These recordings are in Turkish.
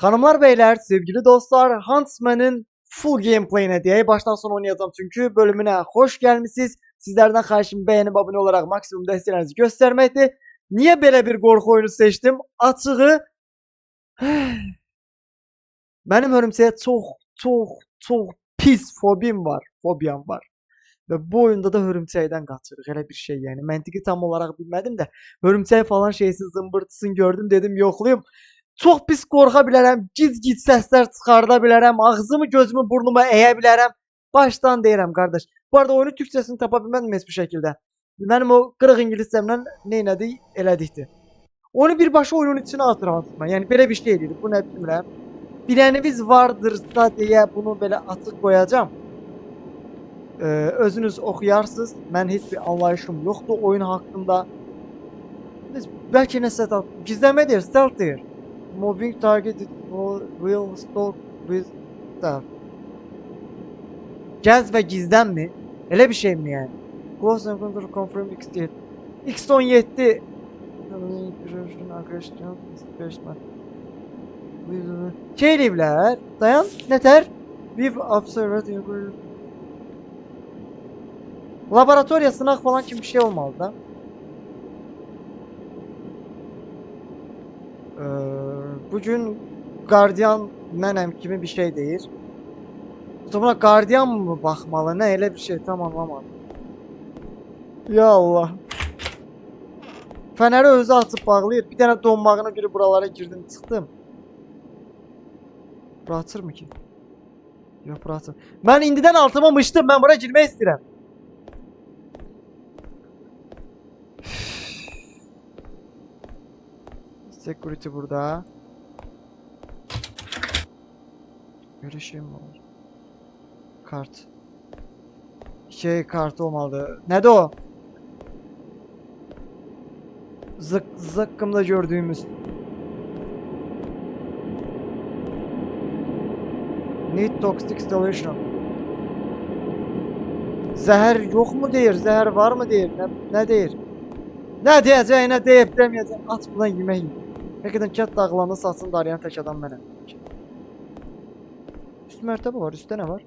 Hanımlar beyler, sevgili dostlar, Huntsman'ın full gameplay'ine diye baştan sona oynayacağım çünkü bölümüne hoş gelmişsiniz. Sizlerden karşım beğenip abone olarak maksimum desteğinizi göstermekti. Niye böyle bir korku oyunu seçtim? Açığı benim örümceğe çok çok çok pis fobim var. Fobiyam var. Ve bu oyunda da hörümçəkdən qaçırıq. Elə bir şey yəni. Məntiqi tam olaraq bilmədim də hörümçək falan şeysiz zımbırtısını gördüm dedim yoxlayım. Çox pis qorxa bilərəm. Gic-gic səslər çıxarda bilərəm. Ağzımı, gözümü, burnumu əyə bilərəm. Başdan deyirəm qardaş. Bu arada oyunu türkçəsini tapa bilmədim heç bir şəkildə. Mənim o qırıq ingiliscəmlə nə elədik, elədikdi. Onu birbaşa oyunun içinə atır hansıma. Yəni belə bir şey dedik. Bu nə bilmirəm. Biləniniz vardırsa deyə bunu belə açıq qoyacağam. Ee, özünüz okuyarsınız. Mən heç bir anlayışım yoxdur oyun haqqında. Biz bəlkə nəsə də gizlənmə deyir, stealth deyir. Moving target will, will stalk with stuff. Gəz və gizlənmi? Elə bir şey mi yəni? Close encounter confirm X7. X17 Şey eləyiblər. Dayan, nətər? We've observed Laboratoriya sınaq falan kimi bir şey olmalı da. Ee, bugün gardiyan mənəm kimi bir şey deyir. Sonra gardiyan mı baxmalı? Nə elə bir şey tam anlamadım. Ya Allah. Fənəri özü açıb bağlayır. Bir dənə donmağına görə buralara girdim, çıxdım. Bura açır mı ki? Yox, bura açır. Mən indidən altıma mışdım. Mən bura girmək istəyirəm. Security burada. Mi var? Kart. Şey kartı olmalı. Ne de o? Zık zıkkımda gördüğümüz. Need toxic installation. Zəhər yok mu deyir? Zəhər var mı deyir? Ne, ne deyir? Ne diyeceğine deyip demeyeceğine at buradan yemək yiyeyim. Həqiqətən kət dağılanı saçını darayan tək adam mənəm. Üst mərtəbə var, üstdə nə var?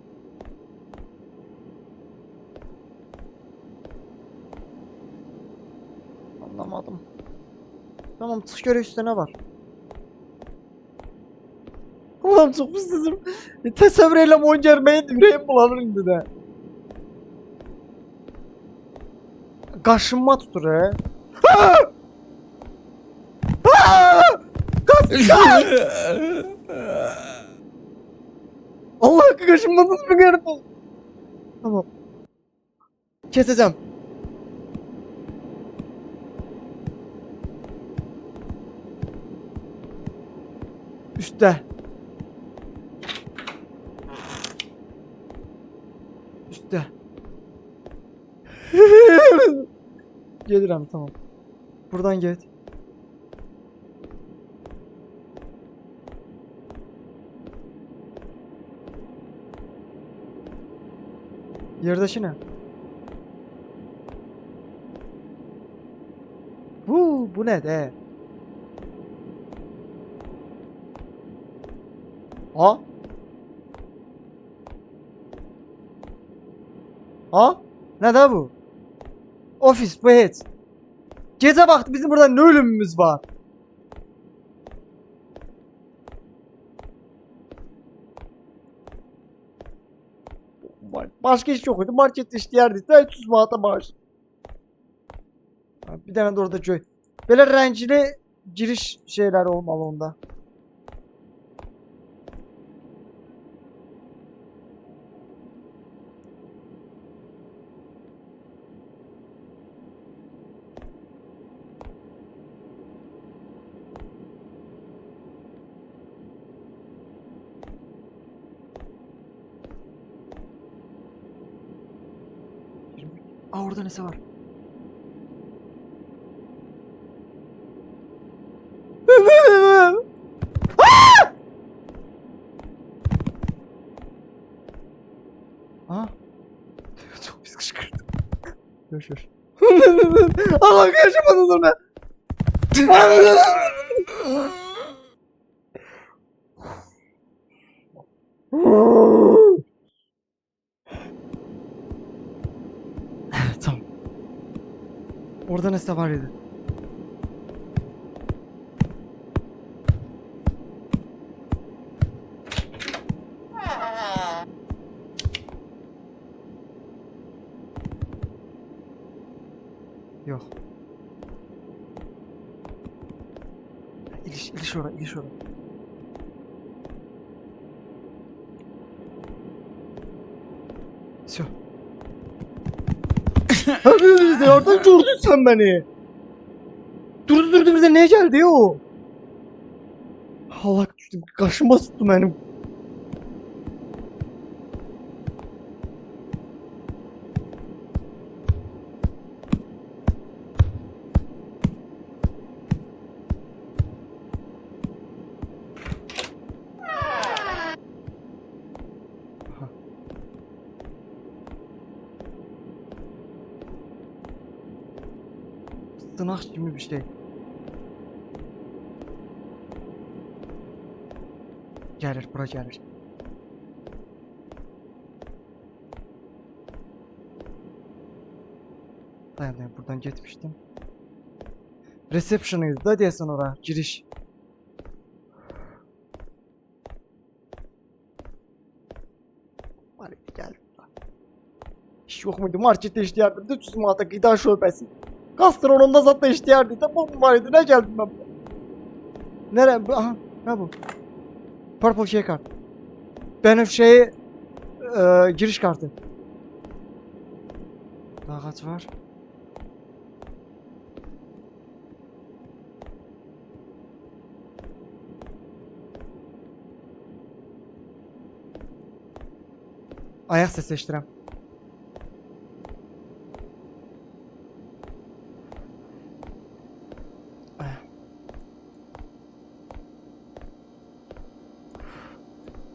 Anlamadım. Tamam, çıx görək üstdə nə var. Ulan çok pissizim. Təsəvvür eyləm oyun gəlməyin ürəyim bulanır indi də. Qaşınma tutur he. Allah kaşınmadınız mı gördün? Tamam. Keseceğim. Üstte. Üstte. Gelirim tamam. Buradan git. Yerdaşı ne? Bu, bu ne de? Ha? Ha? Ne de bu? Ofis bu hiç. Gece vakti bizim burada ne ölümümüz var? Başka iş yok idi. Markette işləyərdik. Də 300 manata maaş. Ha, Bir dənə də orada göy. Belə rəngli giriş şeyləri olmalı onda. Aa orada nesi var? Aa. Çok pis kışkırdım. Yoş yoş. Allah yaşamadın sonra. tamam Orada ne var idi? Yok. İliş, iliş oraya, iliş oraya. Все. Abi oradan gördün sen beni. Durdu durdu bize ne geldi o? Allah kaşıma tuttu benim. Bir şey. Gelir, bura gelir. Dayan dayan buradan gitmiştim. Reception'ıydı da diyesin ora giriş. Hadi gel. İş yok muydu? Markette işleyerdim. de Tuzmağat'a gıda şubesi. Gastronomda zaten işleyerdi. de bu vardı. Ne geldim ben? Nere? Bu- Aha. Ne bu? Purple şey kart. Benim şey e, giriş kartı. Daha kaç var? Ayak sesleştirem.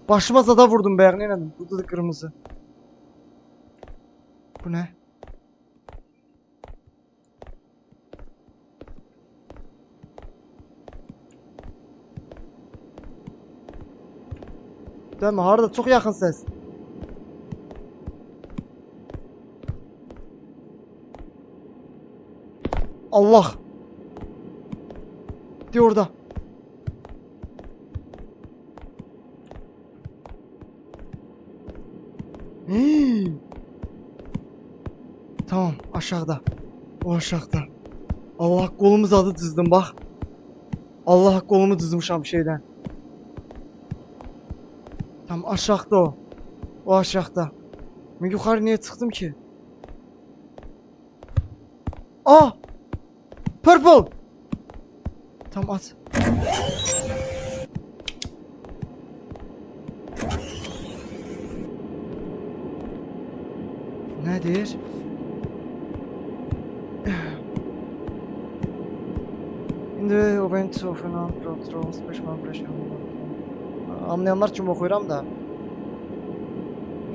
Başıma zada vurdum be ne dedim? Burada da kırmızı. Bu ne? Değil? Harada çok yakın ses. Allah. De orada. Tamam aşağıda. O aşağıda. Allah kolumu adı dizdim bak. Allah kolumu dizmişim şeyden. Tamam aşağıda o. O aşağıda. Ben yukarı niye çıktım ki? Ah! Purple! Tamam at. Nedir? In the event of an uncontrolled special impression. Anlayanlar için okuyorum da.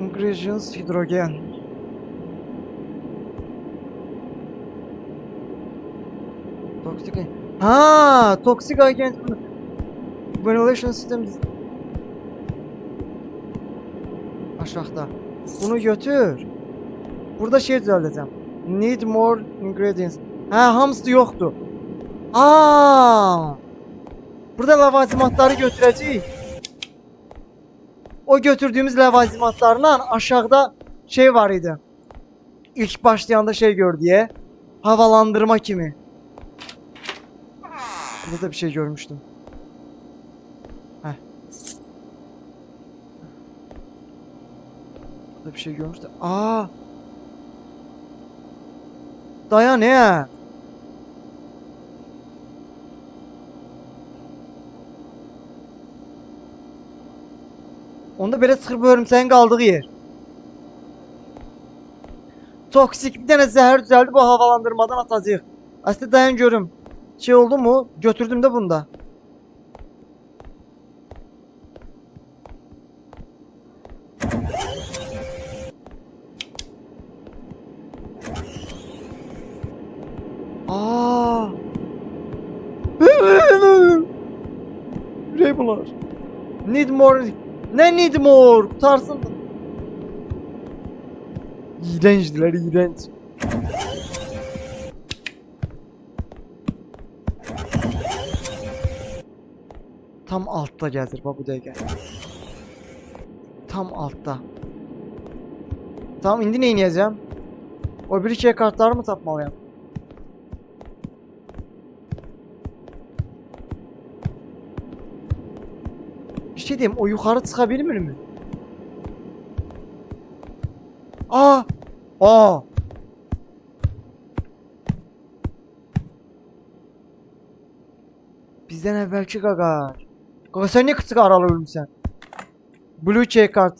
Ingredients hidrogen. Toxic Ha, toxic agent ventilation system aşağıda. Bunu götür. Burada şey düzelteceğim. Need more ingredients. Ha hamısı yoktu. Aa! Burada lavazimatları götüreceğiz. O götürdüğümüz lavazimatlarla aşağıda şey var idi. İlk başlayanda şey gör diye. Havalandırma kimi. Burada bir şey görmüştüm. Heh. Burada bir şey görmüştüm. Aa! Dayan ya. Onda belə sıxır bu hörümçəyin qaldığı yer. Toksik bir dənə zəhər düzəldi bu havalandırmadan atacağıq. Aslında dayan görüm. Şey oldu mu? Götürdüm de bunda. Need more? Kurtarsın. İğrençtiler iğrenç. Tam altta gəzir babu dəqiqə. Tam altta. Tamam indi nə edəcəm? O bir şey kartları mı tapmalıyam? Şey diyeyim, o yukarı çıkabilir mi? Aa! Aa! Bizden evvelki Gagar. Gagar sen niye kıtık aralı ölmüşsən? Blue check kart.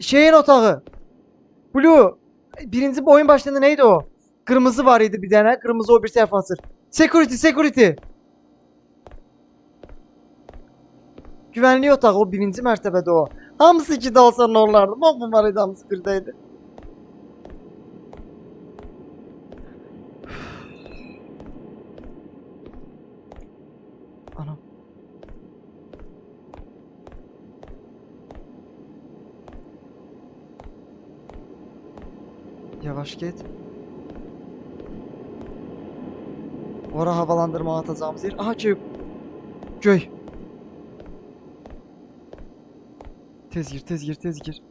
Şeyin otağı. Blue. Birinci oyun başlarında neydi o? Kırmızı var idi bir tane. Kırmızı o bir sefasır. Security, security. Güvenli otağı o birinci mertebede o. Hamısı ikide olsa ne olardı? Bak bunlarıydı hamısı birdeydi. Anam. Yavaş git. Ora havalandırma atacağımız yer. Aha köy. Köy. Tez gir, tez gir, tez gir.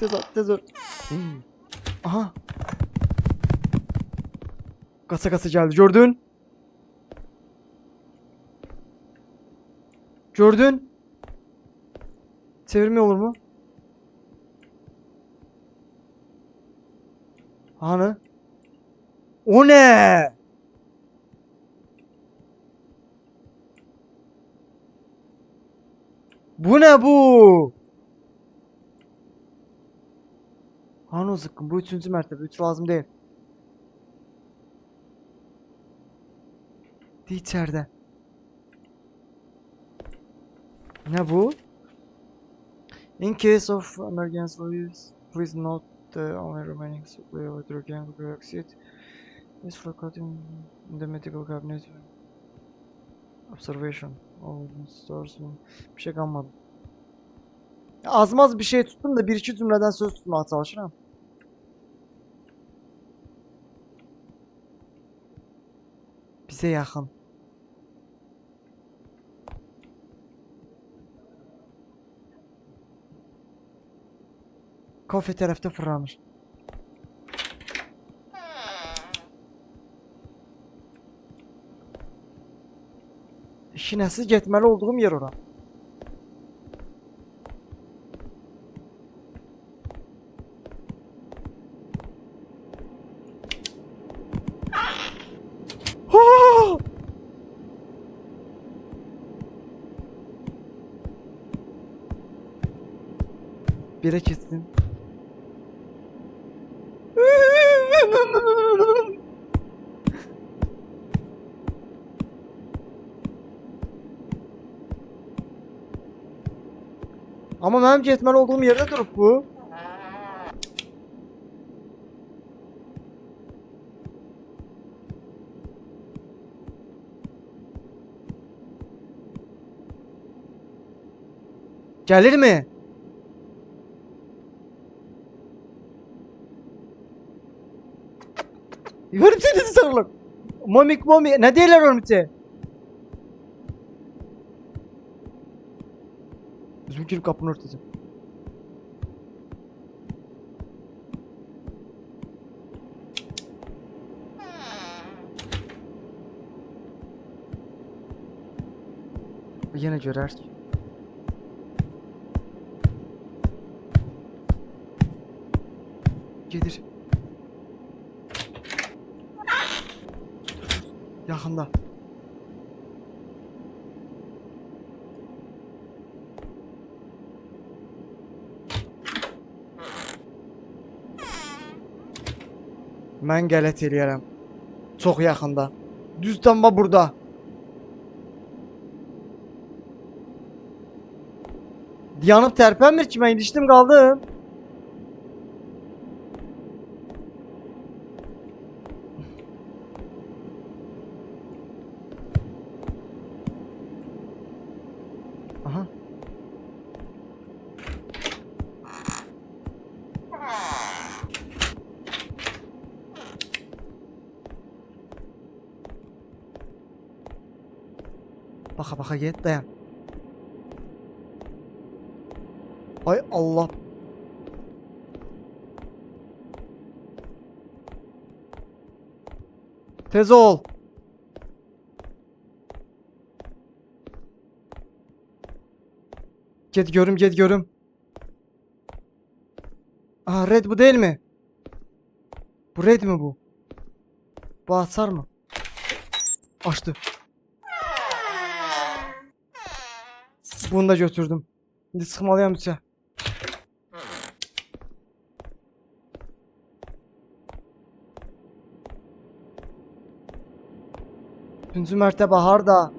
Tez at, tez ör. Aha. Kasa kasa geldi. Gördün? Gördün? Çevirme olur mu? Hani? O ne? Bu ne bu? Hani o zıkkım? Bu üçüncü mertebe. Üç lazım değil. De içeride. Ne bu? In case of emergency use, please note the only remaining supply of hydrogen peroxide is for cutting in the medical cabinet. Observation. Stores. Bir şey kalmadı. Ya azmaz bir şey tuttum da bir iki cümleden söz tutmaya çalışırım. Bize yakın. Kafe tarafta fırlanır. Şinəsiz getməli olduğum yer ora. Bire kestin. Ama benim getməli olduğum yerde durup bu. Gelir mi? Hırçınız sarılır. Momik momi. Ne diyorlar onun için? Bizim girip kapının ortası. Yine görer. Gelir. Yakında. Mən qələt eləyərəm. Çox yaxında. Düz tamba burada. Yanıb tərpənmir ki, mən ilişdim qaldım. Baxa baxa get dayan. Ay Allah. Tez ol. Get görüm get görüm. Aa red bu değil mi? Bu red mi bu? Bu atsar mı? Açtı. Bunu da götürdüm. Şimdi sıkmalıyam içe. Üçüncü mertebe harda?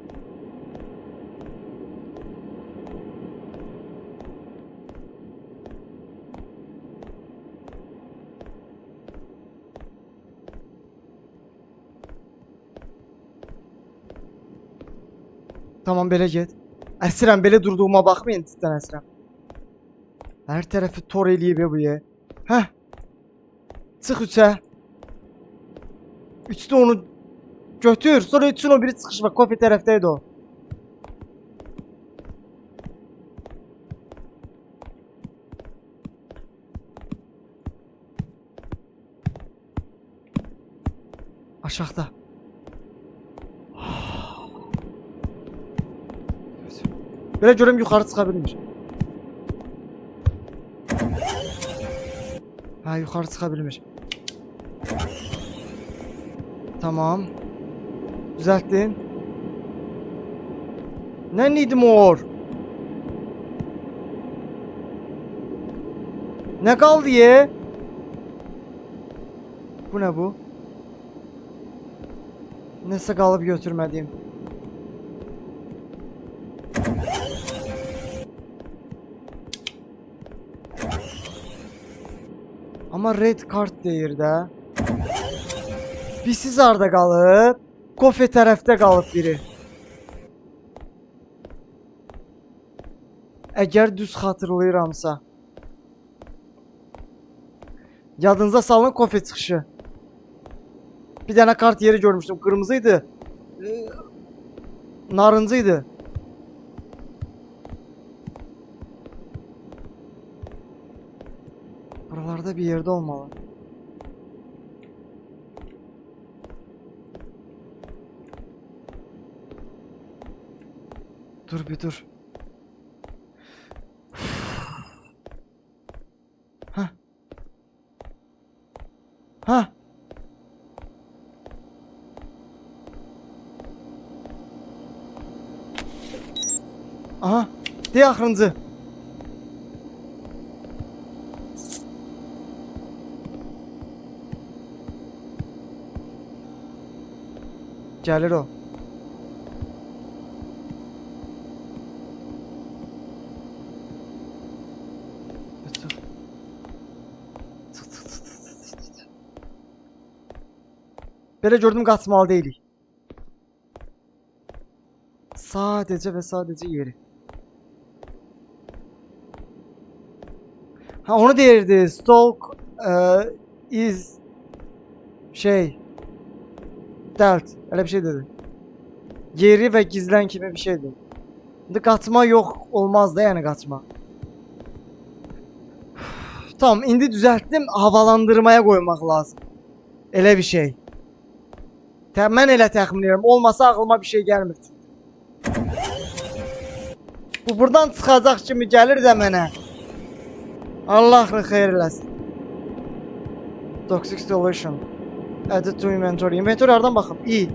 Tamam belə get. Əsirəm belə durduğuma baxmayın cidden əsirəm. Hər tərəfi tor eləyib bu ye. Hə. Çıx üçə. Üçdə onu götür. Sonra üçün o biri çıxış bak. Kofi tərəfdəydi o. Aşağıda. Belə görüm yuxarı çıxa bilmir. Ha yuxarı çıxa bilmir. Tamam. Düzelttin. Ne need more? Ne kaldı ye? Bu ne bu? Neyse kalıp götürmediğim. Ama red kart deyir də. Birsiz arda qalıb. Kofe tərəfdə qalıb biri. Əgər düz xatırlayıramsa. Yadınıza salın kofe çıxışı. Bir dənə kart yeri görmüşdüm. Qırmızıydı. Ee, Narıncıydı. Buralarda bir yerde olmalı. Dur bir dur. Ha. Ha. Aha. De axırıncı. Gəlir o. Çıx. Çıx, çıx, çıx, çıx, çıx, çıx. Belə gördüm qaçmalı deyilik. Sadəcə və sadəcə yeri. Ha onu deyirdi. Stalk uh, is şey Delt. Öyle bir şey dedi. Geri ve gizlen kimi bir şeydi. Şimdi kaçma yok olmaz da yani kaçma. tamam indi düzelttim. Havalandırmaya koymak lazım. Elə bir şey. Mən elə təxmin edirəm. Olmasa ağlıma bir şey gəlmir. Bu buradan çıxacaq kimi gəlir də mənə. Allah xeyir eləsin. Toxic solution. Added to inventory. Inventory hardan baxım? İ. I,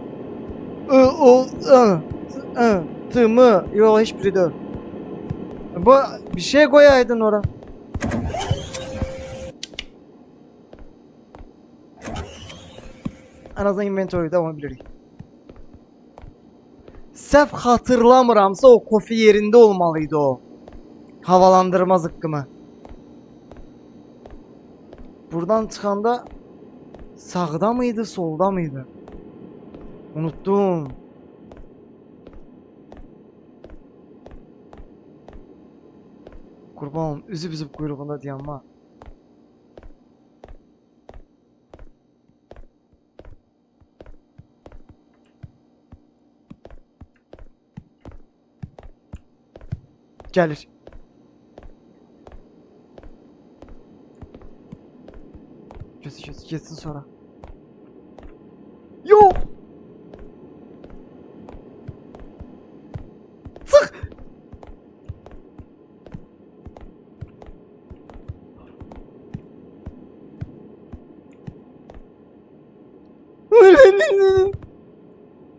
o, ı, ı, t, m. Yok hiçbiri değil. Bu bir şey koyaydın ora. En azından inventory'de onu bilirik. Səhv xatırlamıramsa o kofi yerində olmalıydı o. Havalandırma zıqqımı. Buradan çıxanda sağda mıydı, solda mıydı? Unuttum. Kurbanım, üzüb üzüb quyruğunda dayanma. Gəlir. Gözü gözü geçsin sonra. Yok. Sık.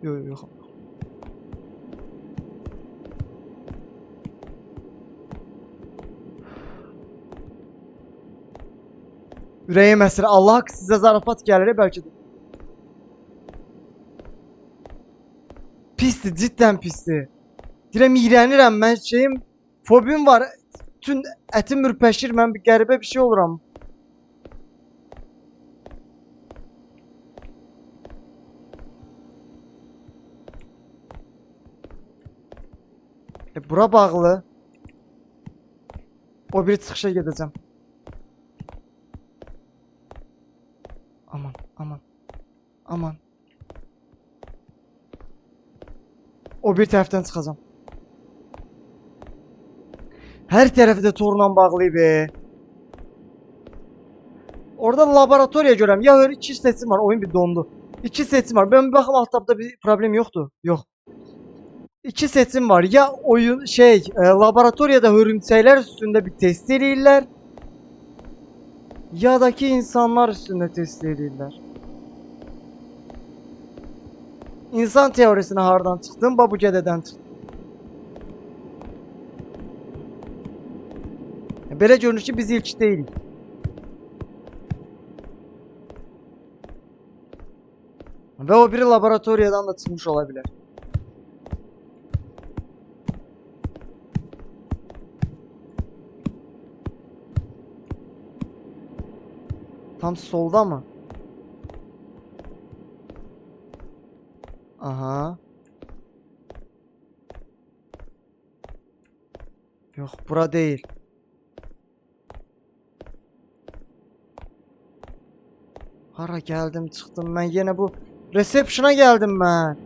Yok yok yok. Ürəyim əsir. Allah sizə zarafat gəlir bəlkə də. Pisdir, cidden pisdir. Dirəm iğrənirəm mən şeyim, fobim var. Bütün ətim ürpəşir, mən bir qəribə bir şey oluram. E, bura bağlı. O biri çıxışa gedəcəm. Aman, aman. Aman. O bir tərəfdən çıxacam. Hər tərəfi də torla bağlı be. Orada laboratoriya görəm. Ya öyle iki seçim var. Oyun bir dondu. İki seçim var. Ben bir baxım alt tabda bir problem yoktu. Yok. İki seçim var. Ya oyun şey e, laboratoriyada hörümçəklər üstündə bir test eləyirlər. Ya da ki insanlar üstündə test eləyirlər. İnsan teorisine hardan çıxdım? Babu gədədən çıxdım. Belə görünür biz ilk deyilik. Və o biri laboratoriyadan da çıxmış ola Tam solda mı? Aha. Yok bura değil. Hara geldim çıktım ben yine bu reception'a geldim ben.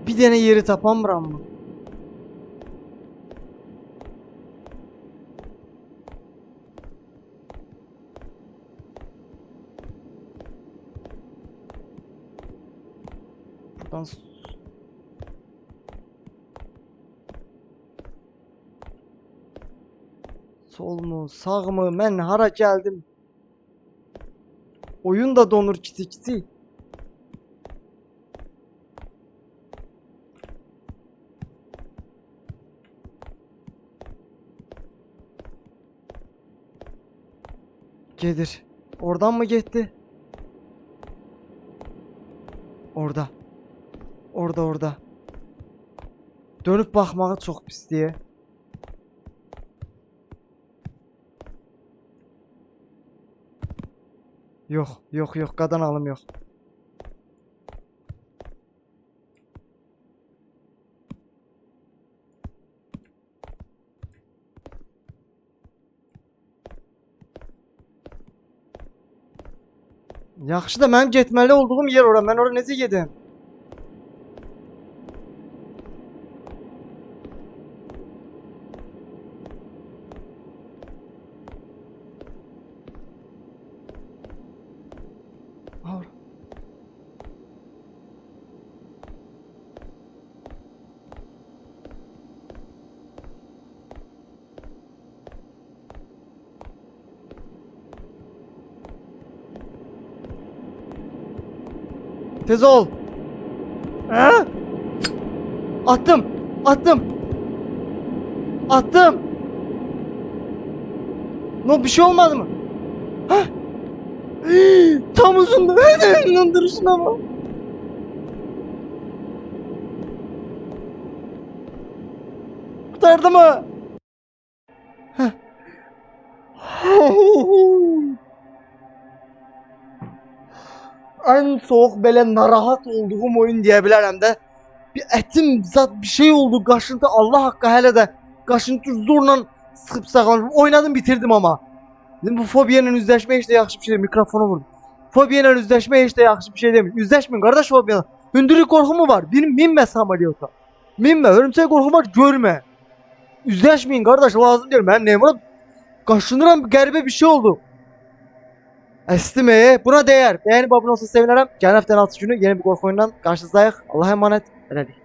Bir tane yeri tapamıram mı? Buradan s- Sol mu, sağ mı? Mən hara gəldim? Oyun da donur kiti-kiti. Gedir. Oradan mı gitti? Orada. Orada orada. Dönüp bakmağı çok pis diye. Yok yok yok qadan alım yok. Yaxşı da mənim getməli olduğum yer ora. Mən ora necə gedim? Ha, ora. Tez ol. Ha? Attım. Attım. Attım. Ne bir şey olmadı mı? Hah. Tam uzundu. Duruşuna bak. Kurtardı mı? En soğuk belə narahat olduğum oyun deyə bilərəm də. Bir ətim zat bir şey oldu, qaşıntı Allah haqqı hələ də qaşıntı zorla sıxıb saxlamışım. Oynadım, bitirdim amma. Dedim bu fobiya ilə üzləşmək heç bir şey deyil. Mikrofonu vurdum. Fobiya ilə üzləşmək heç bir şey deyil. Üzləşməyin qardaş fobiya. Hündürlük qorxu mu var? Benim minmə samolyota. Minmə, hörümçək qorxu var, görmə. Üzləşməyin qardaş, lazım deyil. Mənim nəyim var? Qaşınıram, qəribə bir şey oldu. Əstim e, buna dəyər. Bəyənib abunə olsa sevinərəm. Gələn həftənin 6 günü yeni bir qorxu oyundan qarşınızdayıq. Allah'a emanet. Elədik.